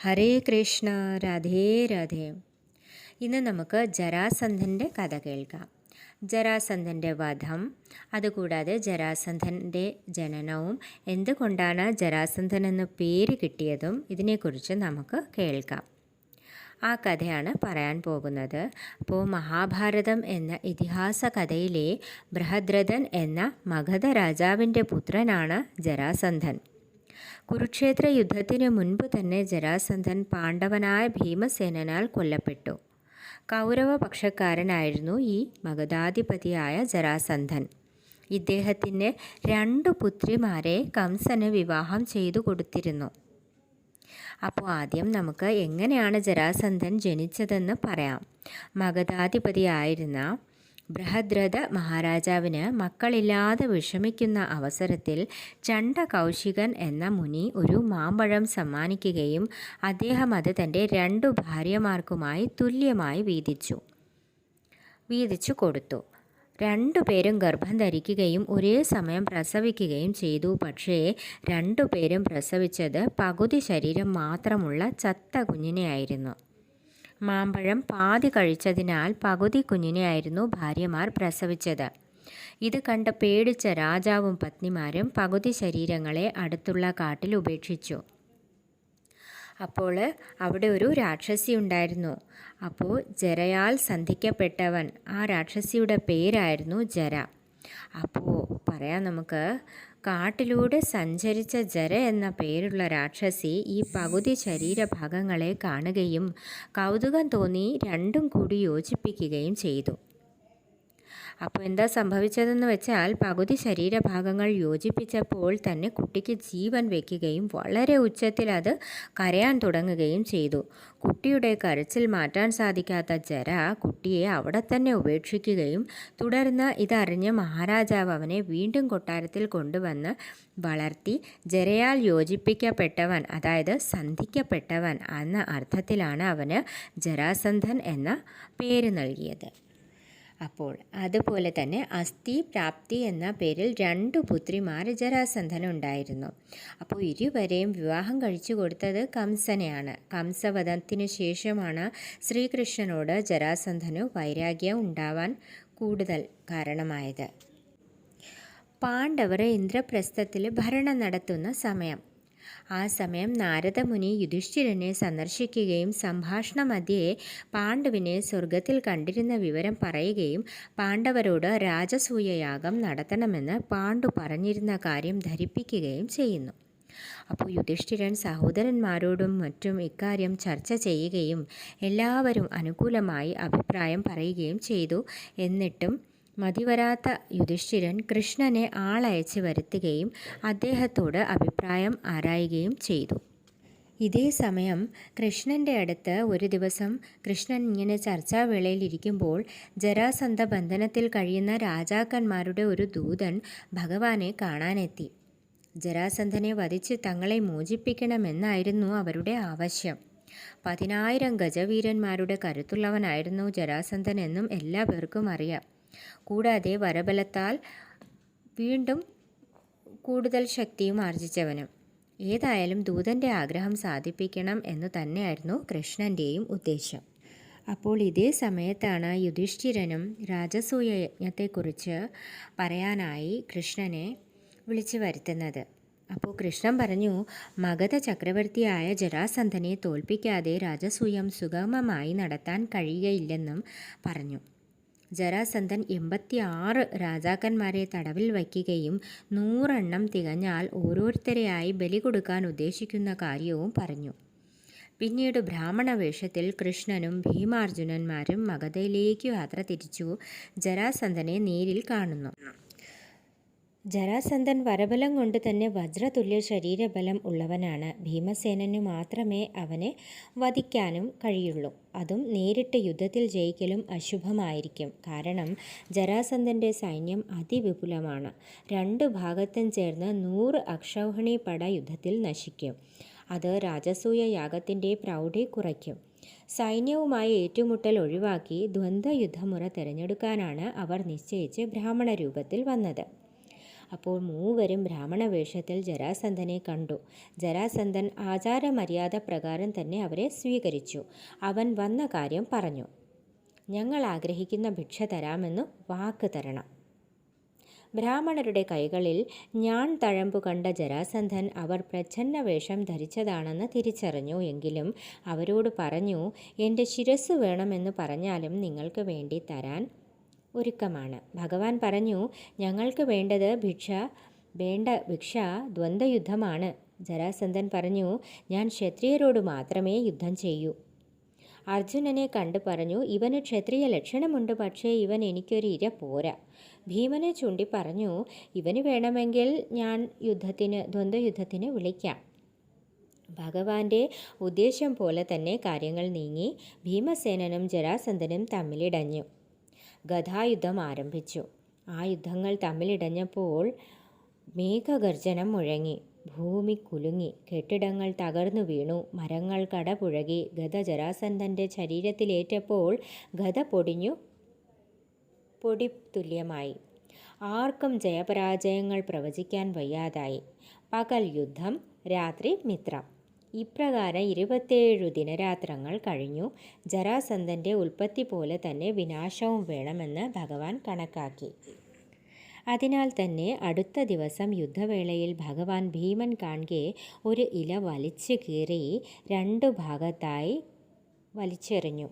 ഹരേ കൃഷ്ണ രാധേ രാധേ. ഇന്ന് നമുക്ക് ജരാസന്ധന്റെ കഥ കേൾക്കാം. ജരാസന്ധന്റെ വധം അതുകൂടാതെ ജരാസന്ധന്റെ ജനനവും എന്തുകൊണ്ടാണ് ജരാസന്ധൻ എന്ന പേര് കിട്ടിയതും ഇതിനെക്കുറിച്ച് നമുക്ക് കേൾക്കാം. ആ കഥയാണ് പറയാൻ പോകുന്നത്. അപ്പോൾ മഹാഭാരതം എന്ന ഇതിഹാസ കഥയിലെ ബൃഹദ്രഥൻ എന്ന മഗധ രാജാവിന്റെ പുത്രനാണ് ജരാസന്ധൻ. കുരുക്ഷേത്ര യുദ്ധത്തിന് മുൻപ് തന്നെ ജരാസന്ധൻ പാണ്ഡവനായ ഭീമസേനനാൽ കൊല്ലപ്പെട്ടു. കൗരവ പക്ഷക്കാരനായിരുന്നു ഈ മഗധാധിപതിയായ ജരാസന്ധൻ. ഇദ്ദേഹത്തിന് രണ്ടു പുത്രിമാരെ കംസന് വിവാഹം ചെയ്തു കൊടുത്തിരുന്നു. അപ്പോൾ ആദ്യം നമുക്ക് എങ്ങനെയാണ് ജരാസന്ധൻ ജനിച്ചതെന്ന് പറയാം. മഗധാധിപതിയായിരുന്ന ബൃഹദ്രഥ മഹാരാജാവിന് മക്കളില്ലാതെ വിഷമിക്കുന്ന അവസരത്തിൽ ചണ്ട കൗശികൻ എന്ന മുനി ഒരു മാമ്പഴം സമ്മാനിക്കുകയും അദ്ദേഹം അത് തന്റെ രണ്ടു ഭാര്യമാർക്കുമായി തുല്യമായി വീതിച്ചു. വീതിച്ചു കൊടുത്തു. രണ്ടുപേരും ഗർഭം ധരിക്കുകയും ഒരേ സമയം പ്രസവിക്കുകയും ചെയ്തു. പക്ഷേ രണ്ടുപേരും പ്രസവിച്ചത് പകുതി ശരീരം മാത്രമുള്ള ചത്ത കുഞ്ഞിനെയായിരുന്നു. മാമ്പഴം പാതി കഴിച്ചതിനാൽ പകുതി കുഞ്ഞിനെയായിരുന്നു ഭാര്യമാർ പ്രസവിച്ചത്. ഇത് കണ്ട പേടിച്ച രാജാവും പത്നിമാരും പകുതി ശരീരങ്ങളെ അടുത്തുള്ള കാട്ടിൽ ഉപേക്ഷിച്ചു. അപ്പോൾ അവിടെ ഒരു രാക്ഷസി ഉണ്ടായിരുന്നു. അപ്പോൾ ജരയാൽ സന്ധിക്കപ്പെട്ടവൻ. ആ രാക്ഷസിയുടെ പേരായിരുന്നു ജര. അപ്പോൾ പറയാം നമുക്ക് കാട്ടിലൂടെ സഞ്ചരിച്ച ജര എന്ന പേരുള്ള രാക്ഷസി ഈ പകുതി ശരീരഭാഗങ്ങളെ കാണുകയും കൗതുകം തോന്നി രണ്ടും കൂടി യോജിപ്പിക്കുകയും ചെയ്തു. അപ്പോൾ എന്താ സംഭവിച്ചതെന്ന് വെച്ചാൽ പകുതി ശരീരഭാഗങ്ങൾ യോജിപ്പിച്ചപ്പോൾ തന്നെ കുട്ടിക്ക് ജീവൻ വയ്ക്കുകയും വളരെ ഉച്ചത്തിൽ അത് കരയാൻ തുടങ്ങുകയും ചെയ്തു. കുട്ടിയുടെ കരച്ചിൽ മാറ്റാൻ സാധിക്കാത്ത ജര കുട്ടിയെ അവിടെ തന്നെ ഉപേക്ഷിക്കുകയും തുടർന്ന് ഇതറിഞ്ഞ് മഹാരാജാവ് അവനെ വീണ്ടും കൊട്ടാരത്തിൽ കൊണ്ടുവന്ന് വളർത്തി ജരയാൽ യോജിപ്പിക്കപ്പെട്ടവൻ അതായത് സന്ധിക്കപ്പെട്ടവൻ എന്ന അർത്ഥത്തിലാണ് അവന് ജരാസന്ധൻ എന്ന പേര് നൽകിയത്. അപ്പോൾ അതുപോലെ തന്നെ അസ്ഥി പ്രാപ്തി എന്ന പേരിൽ രണ്ടു പുത്രിമാർ ജരാസന്ധനുണ്ടായിരുന്നു. അപ്പോൾ ഇരുവരെയും വിവാഹം കഴിച്ചു കൊടുത്തത് കംസനെയാണ്. കംസവധത്തിനു ശേഷമാണ് ശ്രീകൃഷ്ണനോട് ജരാസന്ധനു വൈരാഗ്യം ഉണ്ടാവാൻ കൂടുതൽ കാരണമായത്. പാണ്ഡവർ ഇന്ദ്രപ്രസ്ഥത്തിൽ ഭരണം നടത്തുന്ന സമയം. ആ സമയം നാരദമുനി യുധിഷ്ഠിരനെ സന്ദർശിക്കുകയും സംഭാഷണ മധ്യേ പാണ്ഡുവിനെ സ്വർഗത്തിൽ കണ്ടിരുന്ന വിവരം പറയുകയും പാണ്ഡവരോട് രാജസൂയയാഗം നടത്തണമെന്ന് പാണ്ഡു പറഞ്ഞിരുന്ന കാര്യം ധരിപ്പിക്കുകയും ചെയ്യുന്നു. അപ്പോൾ യുധിഷ്ഠിരൻ സഹോദരന്മാരോടും മറ്റും ഇക്കാര്യം ചർച്ച ചെയ്യുകയും എല്ലാവരും അനുകൂലമായി അഭിപ്രായം പറയുകയും ചെയ്തു. എന്നിട്ടും മതിവരാത്ത യുധിഷ്ഠിരൻ കൃഷ്ണനെ ആളയച്ച് വരുത്തുകയും അദ്ദേഹത്തോട് അഭിപ്രായം ആരായുകയും ചെയ്തു. ഇതേ സമയം കൃഷ്ണന്റെ അടുത്ത് ഒരു ദിവസം കൃഷ്ണൻ ഇങ്ങനെ ചർച്ചാവേളയിലിരിക്കുമ്പോൾ ജരാസന്ധ ബന്ധനത്തിൽ കഴിയുന്ന രാജാക്കന്മാരുടെ ഒരു ദൂതൻ ഭഗവാനെ കാണാനെത്തി. ജരാസന്ധനെ വധിച്ച് തങ്ങളെ മോചിപ്പിക്കണമെന്നായിരുന്നു അവരുടെ ആവശ്യം. പതിനായിരം ഗജവീരന്മാരുടെ കരുത്തുള്ളവനായിരുന്നു ജരാസന്ധൻ എന്നും എല്ലാ പേർക്കും അറിയാം. കൂടാതെ വരബലത്താൽ വീണ്ടും കൂടുതൽ ശക്തിയും ആർജിച്ചവനും. ഏതായാലും ദൂതന്റെ ആഗ്രഹം സാധിപ്പിക്കണം എന്ന് തന്നെയായിരുന്നു കൃഷ്ണന്റെയും ഉദ്ദേശം. അപ്പോൾ ഇതേ സമയത്താണ് യുധിഷ്ഠിരനും രാജസൂയ യജ്ഞത്തെക്കുറിച്ച് പറയാനായി കൃഷ്ണനെ വിളിച്ചു വരുത്തുന്നത്. അപ്പോൾ കൃഷ്ണൻ പറഞ്ഞു മഗധ ചക്രവർത്തിയായ ജരാസന്ധനെ തോൽപ്പിക്കാതെ രാജസൂയം സുഗമമായി നടത്താൻ കഴിയുകയില്ലെന്നും പറഞ്ഞു. ജരാസന്ധൻ എൺപത്തിയാറ് രാജാക്കന്മാരെ തടവിൽ വയ്ക്കുകയും നൂറെണ്ണം തികഞ്ഞാൽ ഓരോരുത്തരെയായി ബലി കൊടുക്കാൻ ഉദ്ദേശിക്കുന്ന കാര്യവും പറഞ്ഞു. പിന്നീട് ബ്രാഹ്മണ വേഷത്തിൽ കൃഷ്ണനും ഭീമാർജുനന്മാരും മഗധയിലേക്ക് യാത്ര തിരിച്ചു ജരാസന്ധനെ നേരിൽ കാണുന്നു. ജരാസന്ധൻ വരബലം കൊണ്ട് തന്നെ വജ്രതുല്യ ശരീരബലം ഉള്ളവനാണ്. ഭീമസേനനു മാത്രമേ അവനെ വധിക്കാനും കഴിയുള്ളൂ. അതും നേരിട്ട് യുദ്ധത്തിൽ ജയിക്കലും അശുഭമായിരിക്കും. കാരണം ജരാസന്ധന്റെ സൈന്യം അതിവിപുലമാണ്. രണ്ട് ഭാഗത്തും ചേർന്ന് നൂറ് അക്ഷൗഹിണി പട യുദ്ധത്തിൽ നശിക്കും. അത് രാജസൂയ യാഗത്തിന്റെ പ്രൗഢി കുറയ്ക്കും. സൈന്യവുമായി ഏറ്റുമുട്ടൽ ഒഴിവാക്കി ദ്വന്ദ്വ യുദ്ധമുറ തിരഞ്ഞെടുക്കാനാണ് അവർ നിശ്ചയിച്ച് ബ്രാഹ്മണ രൂപത്തിൽ വന്നത്. അപ്പോൾ മൂവരും ബ്രാഹ്മണ വേഷത്തിൽ ജരാസന്ധനെ കണ്ടു. ജരാസന്ധൻ ആചാരമര്യാദ പ്രകാരം തന്നെ അവരെ സ്വീകരിച്ചു. അവൻ വന്ന കാര്യം പറഞ്ഞു. ഞങ്ങൾ ആഗ്രഹിക്കുന്ന ഭിക്ഷ തരാമെന്നു വാക്ക് തരണം ബ്രാഹ്മണരുടെ കൈകളിൽ ഞാൻ തഴമ്പു കണ്ട ജരാസന്ധൻ അവർ പ്രച്ഛന്ന വേഷം ധരിച്ചതാണെന്ന് തിരിച്ചറിഞ്ഞു. എങ്കിലും അവരോട് പറഞ്ഞു എന്റെ ശിരസ് വേണമെന്ന് പറഞ്ഞാലും നിങ്ങൾക്ക് വേണ്ടി തരാൻ ഒരുക്കമാണ്. ഭഗവാൻ പറഞ്ഞു ഞങ്ങൾക്ക് വേണ്ടത് ഭിക്ഷ വേണ്ട ഭിക്ഷ ദ്വന്ദ്വയുദ്ധമാണ്. ജരാസന്ധൻ പറഞ്ഞു ഞാൻ ക്ഷത്രിയരോട് മാത്രമേ യുദ്ധം ചെയ്യൂ. അർജുനനെ കണ്ടു പറഞ്ഞു ഇവന് ക്ഷത്രിയ ലക്ഷണമുണ്ട് പക്ഷേ ഇവൻ എനിക്കൊരു ഇര പോരാ. ഭീമനെ ചൂണ്ടി പറഞ്ഞു ഇവന് വേണമെങ്കിൽ ഞാൻ യുദ്ധത്തിന് ദ്വന്ദ്വയുദ്ധത്തിന് വിളിക്കാം. ഭഗവാന്റെ ഉദ്ദേശം പോലെ തന്നെ കാര്യങ്ങൾ നീങ്ങി ഭീമസേനനും ജരാസന്ധനും തമ്മിലിടഞ്ഞു. ഗതായുദ്ധം ആരംഭിച്ചു. ആ യുദ്ധങ്ങൾ തമ്മിലിടഞ്ഞപ്പോൾ മേഘഗർജനം മുഴങ്ങി. ഭൂമി കുലുങ്ങി. കെട്ടിടങ്ങൾ തകർന്നു വീണു. മരങ്ങൾ കടപുഴകി. ഗത ജരാസന്ധന്റെ ശരീരത്തിലേറ്റപ്പോൾ ഗത പൊടിഞ്ഞു പൊടി തുല്യമായി ആർക്കും ജയപരാജയങ്ങൾ പ്രവചിക്കാൻ വയ്യാതായി. പകൽ യുദ്ധം രാത്രി മിത്രം. ഇപ്രകാരം ഇരുപത്തേഴു ദിനരാത്രങ്ങൾ കഴിഞ്ഞു. ജരാസന്ധന്റെ ഉൽപ്പത്തി പോലെ തന്നെ വിനാശവും വേണമെന്ന് ഭഗവാൻ കണക്കാക്കി. അതിനാൽ തന്നെ അടുത്ത ദിവസം യുദ്ധവേളയിൽ ഭഗവാൻ ഭീമൻ കാൺകെ ഒരു ഇല വലിച്ചു കീറി രണ്ടു ഭാഗത്തായി വലിച്ചെറിഞ്ഞു.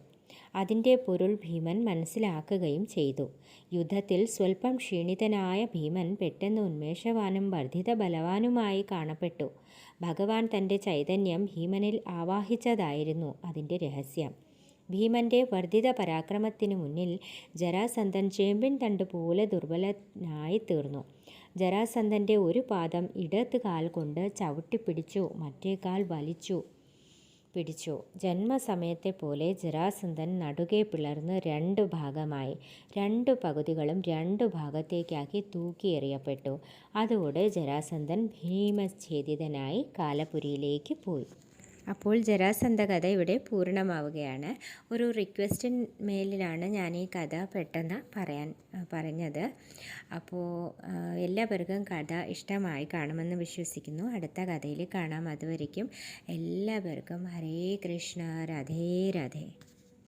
അതിന്റെ പൊരുൾ ഭീമൻ മനസ്സിലാക്കുകയും ചെയ്തു. യുദ്ധത്തിൽ സ്വൽപ്പം ക്ഷീണിതനായ ഭീമൻ പെട്ടെന്ന് ഉന്മേഷവാനും വർദ്ധിത ബലവാനുമായി കാണപ്പെട്ടു. ഭഗവാൻ തന്റെ ചൈതന്യം ഭീമനിൽ ആവാഹിച്ചതായിരുന്നു അതിന്റെ രഹസ്യം. ഭീമന്റെ വർദ്ധിത പരാക്രമത്തിനു മുന്നിൽ ജരാസന്ധൻ ചേമ്പിൻ തണ്ട് പോലെ ദുർബലനായി തീർന്നു. ജരാസന്ധന്റെ ഒരു പാദം ഇടത്ത് കാൽ കൊണ്ട് ചവിട്ടിപ്പിടിച്ചു മറ്റേ കാൽ വലിച്ചു. പിടിച്ചു. ജന്മസമയത്തെ പോലെ ജരാസന്ധൻ നടുകെ പിളർന്ന് രണ്ടു ഭാഗമായി രണ്ടു പകുതികളും രണ്ടു ഭാഗത്തേക്കാക്കി തൂക്കിയെറിയപ്പെട്ടു അതോടെ ജരാസന്ധൻ ഭീമഛേദിതനായി കാലപുരിയിലേക്ക് പോയി. അപ്പോൾ ജരാസന്ധ കഥ ഇവിടെ പൂർണമാവുകയാണ്. ഒരു റിക്വസ്റ്റിൻ മേലിലാണ് ഞാൻ ഈ കഥ പെട്ടെന്ന് പറയാൻ പറഞ്ഞത്. അപ്പോൾ എല്ലാവർക്കും കഥ ഇഷ്ടമായി കാണുമെന്ന് വിശ്വസിക്കുന്നു. അടുത്ത കഥയിൽ കാണാം. അതുവരയ്ക്കും എല്ലാവർക്കും ഹരേ കൃഷ്ണ രാധേ രാധേ.